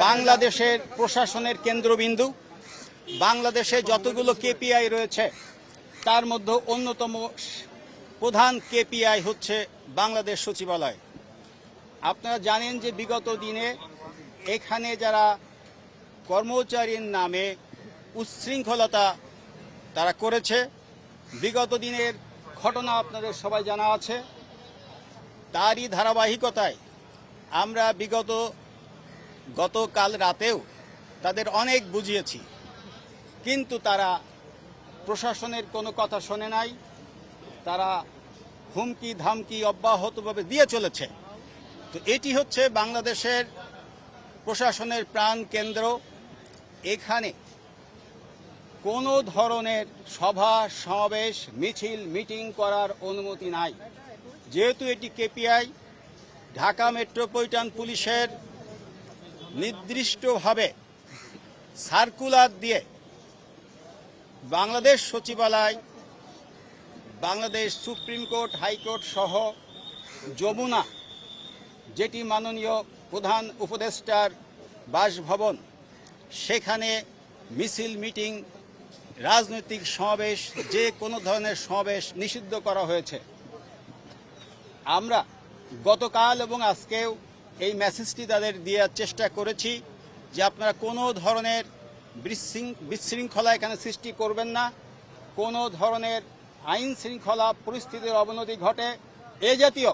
বাংলাদেশের প্রশাসনের কেন্দ্রবিন্দু। বাংলাদেশে যতগুলো কেপিআই রয়েছে, তার মধ্যে অন্যতম প্রধান কেপিআই হচ্ছে বাংলাদেশ সচিবালয়। আপনারা জানেন যে বিগত দিনে এখানে যারা কর্মচারীর নামে উচ্ছৃঙ্খলতা তারা করেছে, বিগত দিনের ঘটনা আপনাদের সবাই জানা আছে। তারই ধারাবাহিকতায় আমরা বিগত গতকাল রাতেও তাদের অনেক বুঝিয়েছি। কিন্তু তারা প্রশাসনের কোনো কথা শোনে নাই। তারা হুমকি, ধামকি অব্যাহতভাবে দিয়ে চলেছে। তো এটি হচ্ছে বাংলাদেশের প্রশাসনের প্রাণ কেন্দ্র। এখানে কোনো ধরনের সভা, সমাবেশ, মিছিল, মিটিং করার অনুমতি নাই। যেহেতু এটি কেপিআই, ঢাকা মেট্রোপলিটন পুলিশের নির্দিষ্টভাবে সার্কুলার দিয়ে বাংলাদেশ সচিবালয়, বাংলাদেশ সুপ্রিম কোর্ট, হাইকোর্ট সহ যমুনা, যেটি মাননীয় প্রধান উপদেষ্টার বাসভবন, সেখানে মিছিল, মিটিং, রাজনৈতিক সমাবেশ, যে কোনো ধরনের সমাবেশ নিষিদ্ধ করা হয়েছে। আমরা গতকাল এবং আজকেও এই মেসেজটি তাদের দেওয়ার চেষ্টা করেছি যে আপনারা কোনো ধরনের বিশৃং- বিশৃঙ্খলা এখানে সৃষ্টি করবেন না। কোনো ধরনের আইন শৃঙ্খলা পরিস্থিতির অবনতি ঘটে, এ জাতীয়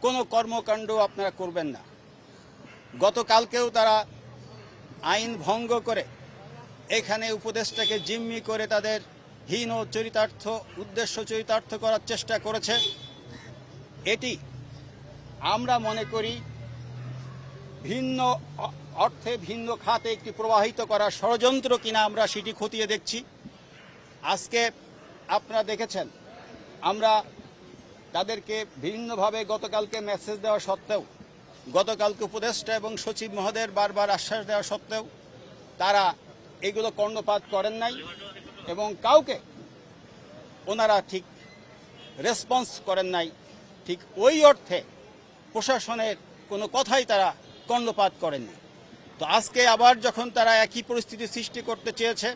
কোনো কর্মকাণ্ড আপনারা করবেন না। গতকালকেও তারা আইন ভঙ্গ করে এখানে উপদেশটাকে জিম্মি করে তাদের হীন ও চরিতার্থ, উদ্দেশ্য চরিতার্থ করার চেষ্টা করেছে। এটি আমরা মনে করি ভিন্ন অর্থে ভিন্ন খাতে একটি প্রবাহিত করার ষড়যন্ত্র কিনা আমরা সেটি খতিয়ে দেখছি। আজকে আপনারা দেখেছেন, আমরা তাদেরকে ভিন্নভাবে গতকালকে মেসেজ দেওয়া সত্ত্বেও, গতকালকে উপদেষ্টা এবং সচিব মহোদয়ের বারবার আশ্বাস দেওয়া সত্ত্বেও তারা এগুলো কর্ণপাত করেন নাই এবং কাউকে ওনারা ঠিক রেসপন্স করেন নাই। ঠিক ওই অর্থে প্রশাসনের কোনো কথাই তারা কর্ণপাত করেননি তো আজকে আবার যখন তারা একই পরিস্থিতি সৃষ্টি করতে চেয়েছে,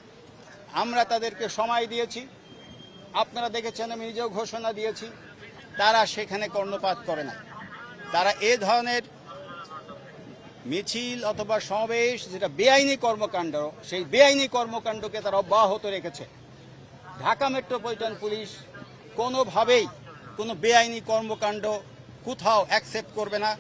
আমরা তাদেরকে সময় দিয়েছি। আপনারা দেখেছেন, আমি নিজেও ঘোষণা দিয়েছি, তারা সেখানে কর্ণপাত করে না তারা এ ধরনের মিছিল অথবা সমাবেশ, যেটা বেআইনি কর্মকাণ্ড, সেই বেআইনি কর্মকাণ্ডকে তারা অব্যাহত রেখেছে। ঢাকা মেট্রোপলিটন পুলিশ কোনোভাবেই কোনো বেআইনি কর্মকাণ্ড কোথাও অ্যাকসেপ্ট করবে না।